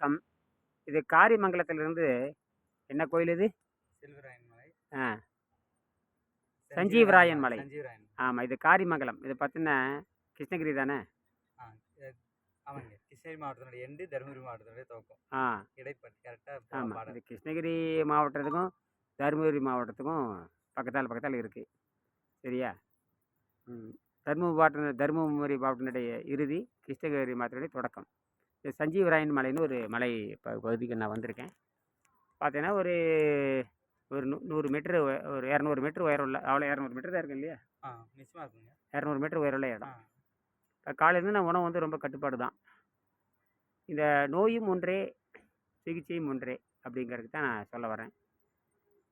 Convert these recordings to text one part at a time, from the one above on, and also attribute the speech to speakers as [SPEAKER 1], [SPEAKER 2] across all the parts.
[SPEAKER 1] வணக்கம் இது காரிமங்கலத்திலிருந்து என்ன கோயில் இது? ஆ. சஞ்சீவராயன் மலை. ஆமாம் இது காரிமங்கலம். இது பார்த்தீங்கன்னா கிருஷ்ணகிரி தானே?
[SPEAKER 2] ஆமாங்க. கிருஷ்ணகிரி மாவட்டத்தினுடைய எண்டு தருமபுரி மாவட்டத்தினுடைய துவக்கம்.
[SPEAKER 1] ஆ.
[SPEAKER 2] இடைப்பட்டு கரெக்டாக
[SPEAKER 1] ஆமாம் இது கிருஷ்ணகிரி மாவட்டத்துக்கும் தருமபுரி மாவட்டத்துக்கும் பக்கத்தால் பக்கத்தால் இருக்குது சரியா? தருமபுரி மாவட்டம் தருமபுரி மாவட்டத்தினுடைய இறுதி கிருஷ்ணகிரி மாவட்டத்தினுடைய தொடக்கம். சஞ்சீவராயன் மலைன்னு ஒரு மலை ப பகுதிக்கு நான் வந்திருக்கேன். பார்த்தீங்கன்னா ஒரு ஒரு நூ நூறு மீட்ரு ஒரு இரநூறு மீட்ரு உயரம் உள்ள அவ்வளோ இரநூறு மீட்டர் தான் இருக்கு இல்லையா?
[SPEAKER 2] ஆ நிச்சயமாக இருக்குங்க.
[SPEAKER 1] இரநூறு மீட்டர் உயரமுள்ள இடம். இப்போ காலையிலேருந்து நான் உணவு வந்து ரொம்ப கட்டுப்பாடு தான். இந்த நோயும் ஒன்றே சிகிச்சையும் ஒன்றே அப்படிங்கிறதுக்கு தான் நான் சொல்ல வரேன்.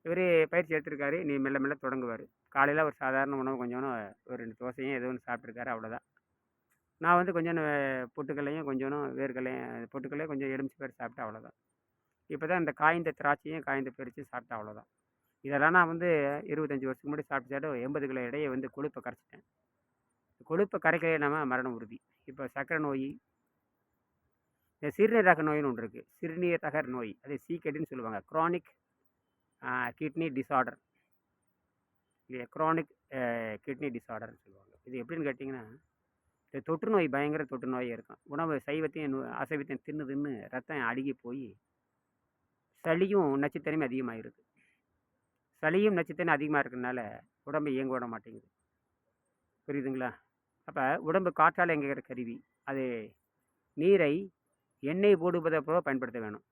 [SPEAKER 1] இவர் பயிற்சி எடுத்திருக்காரு நீ மெல்ல மெல்ல தொடங்குவார். காலையில் ஒரு சாதாரண உணவு கொஞ்சம் ஒரு ரெண்டு தோசையும் ஏதோ ஒன்று சாப்பிட்ருக்காரு அவ்வளோதான். நான் வந்து கொஞ்சம் பொட்டுக்கல்லையும் கொஞ்சம் வேர்க்கல்லையும் பொட்டுக்கல்லையும் கொஞ்சம் எலுமிச்சி பேர் சாப்பிட்டேன் அவ்வளோதான். இப்போ தான் இந்த காய்ந்த திராட்சையும் காய்ந்த பறித்து சாப்பிட்டேன் அவ்வளோதான். இதெல்லாம் நான் வந்து இருபத்தஞ்சி வருஷத்துக்கு முன்னாடி சாப்பிட்டு சாப்பிட்டு எண்பது கிலோ இடையே வந்து கொழுப்பை கரைச்சிட்டேன். கொழுப்பை கரைக்கலையே நம்ம மரணம் உறுதி. இப்போ சக்கரை நோய் இந்த சிறுநீரக நோயின்னு ஒன்று இருக்குது சிறுநீரக நோய் அது சீக்கெட்டுன்னு சொல்லுவாங்க. க்ரானிக் கிட்னி டிஸார்டர் இல்லையா? க்ரானிக் கிட்னி டிஸார்டர்னு சொல்லுவாங்க. இது எப்படின்னு கேட்டிங்கன்னா இந்த தொற்று நோய் பயங்கர தொற்று நோய் இருக்கும். உணவு சைவத்தையும் அசைவத்தையும் தின்னு தின்னு ரத்தம் அழுகி போய் சளியும் நச்சுத்தன்மையும் அதிகமாகிருக்கு சளியும் நச்சுத்தன்மை அதிகமாக இருக்கிறதுனால உடம்பை இயங்க விட மாட்டேங்குது. புரியுதுங்களா? அப்போ உடம்பு காற்றால் இயங்குகிற கருவி அது நீரை எண்ணெய் போடுவதை போல பயன்படுத்த வேணும்.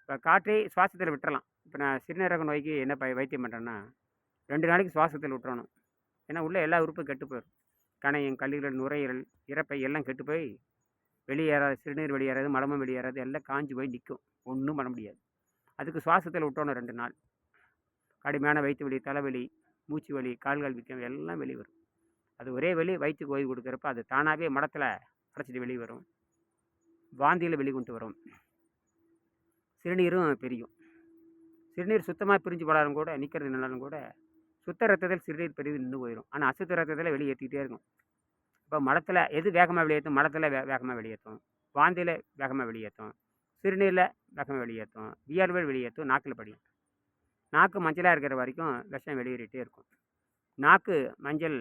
[SPEAKER 1] இப்போ காற்றை சுவாசத்தில் விட்டுறலாம். இப்போ நான் சிறுநீரக நோய்க்கு என்ன ப வைத்தியம் பண்ணுறேன்னா ரெண்டு நாளைக்கு சுவாசத்தில் விட்டுறணும். ஏன்னா உள்ளே எல்லா உறுப்பும் கெட்டு போயிடும் கணையம் கல்லீரல் நுரையீரல் இறப்பை எல்லாம் கெட்டு போய் வெளியேறாது சிறுநீர் வெளியேறாது மலமும் வெளியேறாது எல்லாம் காஞ்சு போய் நிற்கும் ஒன்றும் பண்ண முடியாது. அதுக்கு சுவாசத்தில் விட்டோணும் ரெண்டு நாள். கடுமையான வயிற்று வலி தலைவலி மூச்சு வலி கால்கள் விற்கும் எல்லாம் வெளியே வரும். அது ஒரே வெளி வயிற்றுக்கு ஓய்வு கொடுக்குறப்ப அது தானாகவே மடத்தில் அடைச்சிட்டு வெளியே வரும். வாந்தியில் வெளிக்கொண்டு வரும். சிறுநீரும் பெரியும். சிறுநீர் சுத்தமாக பிரிஞ்சு போனாலும் கூட நிற்கிறது நின்னாலும் கூட சுத்த ரத்தத்தில் சிறுநீர் பெரிது நின்று போயிடும் ஆனால் அசுத்த ரத்தத்தில் வெளியேற்றிக்கிட்டே இருக்கும். இப்போ மடத்தில் எது வேகமாக வெளியேற்றும் மடத்தில் வே வேகமாக வெளியேற்றும் வாந்தியில் வேகமாக வெளியேற்றும் சிறுநீரில் வேகமாக வெளியேற்றும் வியர்வை வெளியேற்றும் நாக்கில் படியும். நாக்கு மஞ்சளாக இருக்கிற வரைக்கும் விஷம் வெளியேறிட்டே இருக்கும். நாக்கு மஞ்சள்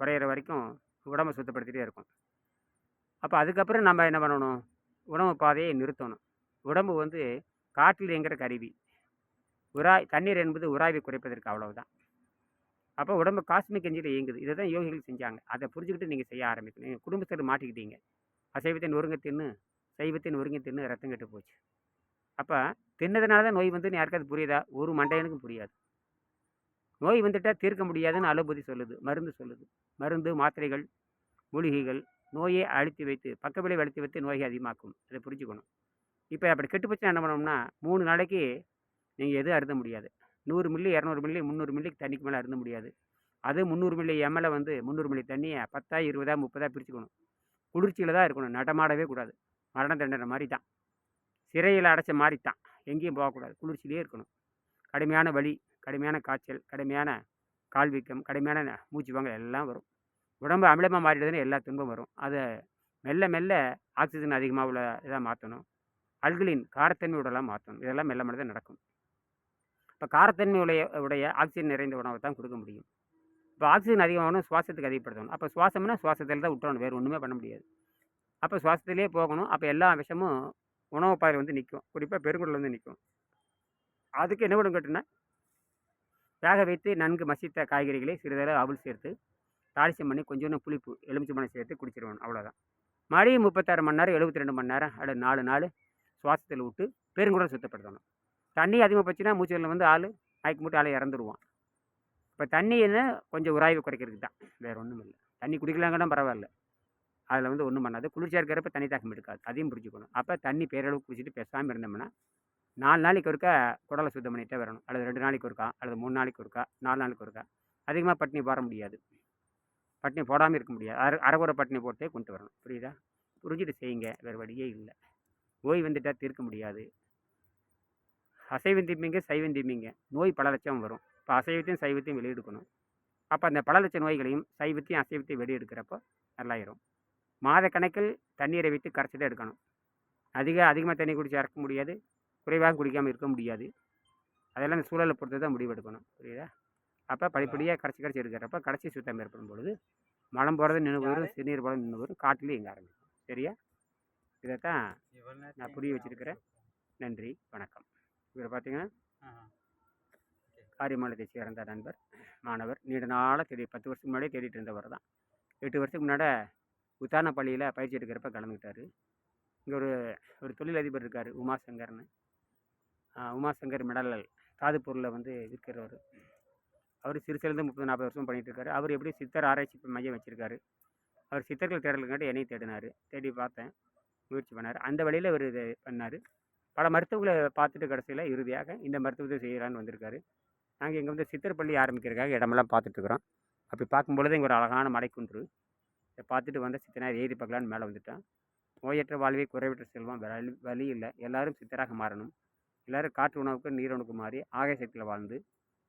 [SPEAKER 1] குறையிற வரைக்கும் உடம்பை சுத்தப்படுத்திட்டே இருக்கும். அப்போ அதுக்கப்புறம் நம்ம என்ன பண்ணணும்? உணவு பாதையை நிறுத்தணும். உடம்பு வந்து காற்றில் இயங்குகிற கருவி. உராய் தண்ணீர் என்பது உராய்வை குறைப்பதற்கு அவ்வளவுதான். அப்போ உடம்பு காஸ்மிக் எஞ்சியில் இயங்குது. இதை தான் யோகிகள் செஞ்சாங்க. அதை புரிஞ்சுக்கிட்டு நீங்கள் செய்ய ஆரம்பிக்கணும். நீங்கள் குடும்பத்தில் மாட்டிக்கிட்டீங்க. அசைவத்தின் ஒருங்க தின்னு சைவத்தின் ஒருங்க தின்னு ரத்தம் கெட்டு போச்சு. அப்போ தின்னதுனால தான் நோய் வந்து யாருக்காவது புரியுதா? ஒரு மண்டையனுக்கும் புரியாது. நோய் வந்துட்டால் தீர்க்க முடியாதுன்னு அலோபதி சொல்லுது மருந்து சொல்லுது. மருந்து மாத்திரைகள் மூலிகைகள் நோயை அழுத்தி வைத்து பக்க விளைவு அழுத்தி வைத்து நோயை அதிகமாக்கும். அதை புரிஞ்சுக்கணும். இப்போ அப்படி கெட்டு போச்சுன்னா என்ன பண்ணணும்னா மூணு நாளைக்கு நீங்கள் எதுவும் அருத முடியாது. நூறு மில்லி இரநூறு மில்லி முந்நூறு மில்லிக்கு தண்ணிக்கு மேலே அருந்த முடியாது. அது முந்நூறு மில்லி எம்எல்ஏ வந்து முந்நூறு மில்லி தண்ணியை பத்தா இருபதா முப்பதா பிரிச்சுக்கணும். குளிர்ச்சியில் தான் இருக்கணும். நடமாடவே கூடாது. மரண தண்டனை மாதிரி தான் சிறையில் அடைச்ச மாதிரி தான் எங்கேயும் போகக்கூடாது. குளிர்ச்சியிலே இருக்கணும். கடுமையான வலி கடுமையான காய்ச்சல் கடுமையான கால் வீக்கம் கடுமையான மூச்சு வாங்க எல்லாம் வரும். உடம்பு அமிலமாக மாறிடுதுன்னு எல்லா துன்பம் வரும். அதை மெல்ல மெல்ல ஆக்சிஜன் அதிகமாக உள்ள இதாக மாற்றணும் அல்கலின் காரத்தன்மை உடலாம் மாற்றணும் இதெல்லாம் மெல்ல மெல்ல தான் நடக்கும். இப்போ காரத்தன்மை உடைய உடைய ஆக்சிஜன் நிறைந்த உணவை தான் கொடுக்க முடியும். இப்போ ஆக்சிஜன் அதிகமாகணும் சுவாசத்துக்கு அதிகப்படுத்தணும். அப்போ சுவாசம்னா சுவாசத்தில் தான் விட்டுறணும் வேறு ஒன்றுமே பண்ண முடியாது. அப்போ சுவாசத்திலே போகணும். அப்போ எல்லா விஷமும் உணவு பாதை வந்து நிற்கும் குறிப்பாக பெருங்குடல் வந்து நிற்கும் அதுக்கு என்ன பண்ணும் கேட்டுன்னா வேக வைத்து நன்கு மசித்த காய்கறிகளை சிறிதளவு அவல் சேர்த்து தாளிசம் பண்ணி கொஞ்சோண்டு புளிப்பு எலுமிச்சம்பழம் சேர்த்து குடிச்சிருவேன் அவ்வளோதான் மறுபடியும் முப்பத்தாறு மணி நேரம் எழுபத்தி ரெண்டு மணி நேரம் அல்லது நாலு நாள் சுவாசத்தில் விட்டு பெருங்குடல் சுத்தப்படுத்தணும். தண்ணி அதிகமாக போச்சுன்னா மூச்சுகளில் வந்து ஆள் நாய்க்கு மூட்டை ஆளை இறந்துருவான். இப்போ தண்ணி என்ன கொஞ்சம் உராய்வு குறைக்கிறதுக்கு தான். வேறு ஒன்றும் இல்லை. தண்ணி குடிக்கலாங்கன்னா பரவாயில்ல. அதில் வந்து ஒன்றும் பண்ணாது. குளிர்ச்சியாக இருக்கிறப்ப தண்ணி தாக்கம் எடுக்காது. அதையும் புரிஞ்சுக்கணும். அப்போ தண்ணி பேரளவு குடிச்சிட்டு பேசாமல் இருந்தோம்னா நாலு நாளைக்கு ஒருக்கா குடலை சுத்தம் பண்ணிகிட்டே வரணும். அல்லது ரெண்டு நாளைக்கு ஒருக்கா அல்லது மூணு நாளைக்கு ஒருக்கா நாலு நாளைக்கு ஒருக்கா. அதிகமாக பட்டினி போட முடியாது. பட்டினி போடாமல் இருக்க முடியாது. அரை அரைகுறை பட்டினி போட்டே கொண்டு வரணும். புரியுதா? புரிஞ்சுட்டு செய்யுங்க. வேறு வழியே இல்லை. ஓய்வு வந்துட்டால் தீர்க்க முடியாது. அசைவம் தீம்பிங்க சைவம் தீம்பிங்க நோய் பல லட்சம் வரும். இப்போ அசைவத்தையும் சைவத்தையும் வெளியெடுக்கணும். அப்போ அந்த பல லட்ச நோய்களையும் சைவத்தையும் அசைவத்தையும் வெளியெடுக்கிறப்போ நல்லாயிரும். மாத கணக்கில் தண்ணீரை வைத்து கரைச்சி தான் எடுக்கணும். அதிக அதிகமாக தண்ணி குடிச்சு இறக்க முடியாது. குறைவாக குடிக்காமல் இருக்க முடியாது. அதெல்லாம் அந்த சூழலை பொறுத்து தான் முடிவெடுக்கணும் புரியுதா? அப்போ படிப்படியாக கரைச்சி கரைச்சி எடுக்கிறப்ப கடைசி சுத்தம் ஏற்படும் பொழுது மலம் போகிறது நின்று வரும் சிறுநீர் போகிறது நின்று வரும் காட்டிலையும் எங்கே ஆரம்பிக்கும். சரியா? இதைத்தான் நான் புரிய வச்சிருக்கிறேன். நன்றி வணக்கம். இவர் பார்த்தீங்கன்னா. காரியமாலத்தை சேர்ந்த நண்பர் மாணவர் நீண்ட நாளாக தேடி பத்து வருஷத்துக்கு முன்னாடியே தேடிட்டு இருந்தவர் தான். எட்டு வருஷத்துக்கு முன்னாடி உத்தான பள்ளியில் பயிற்சி எடுக்கிறப்ப கலந்துக்கிட்டாரு. இங்கே ஒரு ஒரு தொழிலதிபர் இருக்கார் உமாசங்கர்னு. உமாசங்கர் மெடல் தாது பொருளை வந்து விற்கிறவர். அவர் சிறுசிலேருந்து முப்பது நாற்பது வருஷம் பண்ணிட்டு இருக்காரு அவர் எப்படி சித்தர் ஆராய்ச்சி மையம் வச்சுருக்காரு. அவர் சித்தர்கள் தேடலுங்காட்டி என்னையும் தேடினார். தேடி பார்த்தேன். முயற்சி பண்ணார். அந்த வழியில் இவர் இது பண்ணார். பல மருத்துவங்களை பார்த்துட்டு கடைசியில் இறுதியாக இந்த மருத்துவத்தை செய்கிறான்னு வந்திருக்காரு. நாங்கள் இங்கே வந்து சித்தர் பள்ளி ஆரம்பிக்கிறதுக்காக இடமெல்லாம் பார்த்துட்ருக்குறோம் அப்படி பார்க்கும்பொழுது இங்கே ஒரு அழகான மலைக்குன்று இதை பார்த்துட்டு வந்த சித்தனார் ஏறி பார்க்கலான்னு மேலே வந்துட்டோம் நோயற்ற வாழ்வை குறைவற்ற செல்வம் வழி வழி இல்லை. எல்லாரும் சித்தராக மாறணும். எல்லாரும் காற்று உணவுக்கு நீருணவுக்கு மாறி ஆகாய சக்தியில் வாழ்ந்து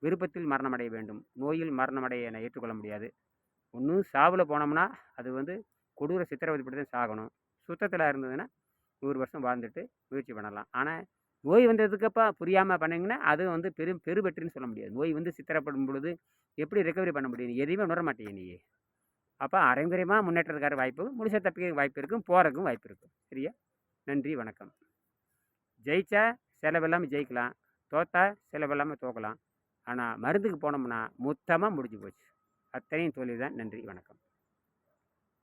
[SPEAKER 1] விருப்பத்தில் மரணமடைய வேண்டும். நோயில் மரணமடைய என ஏற்றுக்கொள்ள முடியாது. ஒன்றும் சாவில் போனோம்னா அது வந்து கொடூர சித்திரவதைப்பட்டு தான் சாகணும். சுத்தத்தில் இருந்ததுன்னா நூறு வருஷம் வாழ்ந்துட்டு முயற்சி பண்ணலாம். ஆனால் நோய் வந்ததுக்கப்பா புரியாமல் பண்ணிங்கன்னா அது வந்து பெரும் பெருவெற்றின்னு சொல்ல முடியாது. நோய் வந்து சித்திரப்படும் பொழுது எப்படி ரெக்கவரி பண்ண முடியும்? எதையுமே உணர மாட்டேங்க நீ அப்போ அரைங்குறையமாக முன்னேற்றத்துக்கார வாய்ப்பு முடிச்ச தப்பிக்க வாய்ப்பு இருக்கும் போகிறதுக்கும் வாய்ப்பு இருக்கும். சரியா? நன்றி வணக்கம். ஜெயிச்சா செலவில்லாமல் ஜெயிக்கலாம். தோத்தா செலவில்லாமல் தோக்கலாம். ஆனால் மருந்துக்கு போனோம்னா மொத்தமாக முடிஞ்சு போச்சு. அத்தனையும் தோல்வி தான் நன்றி வணக்கம்.